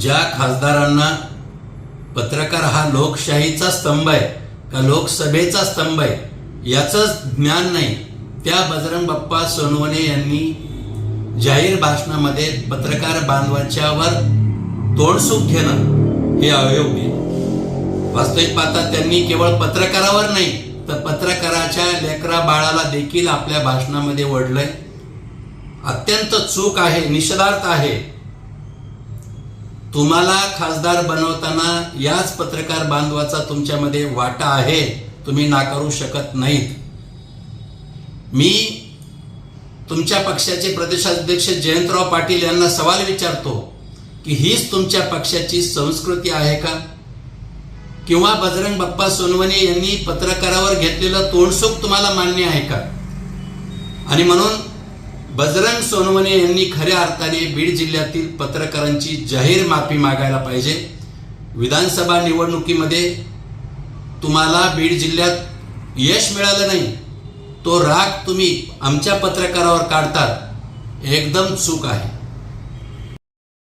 ज्या खासदारांना पत्रकार हा लोकशाहीचा स्तंभ आहे का लोकसभेचा स्तंभ आहे याचंच ज्ञान नाही. त्या बजरंग बाप्पा सोनवणे यांनी जाहीर भाषणामध्ये पत्रकार बांधवांच्यावर तोंडसूक घेणं हे अयोग्य वास्तविक पाहता त्यांनी केवळ पत्रकारावर नाही तर पत्रकाराच्या लेकरा बाळाला देखील आपल्या भाषणामध्ये ओढलंय अत्यंत चूक आहे निषेधार्थ आहे. तुम्हाला खासदार बनवताना याच पत्रकार बांधवाचा तुमच्यामध्ये वाटा आहे तुम्ही नाकारू शकत नाहीत. मी तुमच्या पक्षाचे प्रदेशाध्यक्ष जयंतराव पाटील यांना सवाल विचारतो की हीच तुमच्या पक्षाची संस्कृती आहे का? किंवा बजरंग बाप्पा सोनवणे यांनी पत्रकारावर घेतलेलं तोंडसुख तुम्हाला मान्य आहे का? आणि म्हणून बजरंग सोनवणे यांनी खऱ्या अर्थाने बीड जिल्ह्यातील पत्रकारांची जाहीर माफी मागायला पाहिजे. विधानसभा निवडणुकीमध्ये तुम्हाला बीड जिल्ह्यात यश मिळालं नाही तो राग तुम्ही आमच्या पत्रकारावर काढतात. एकदम चूक आहे.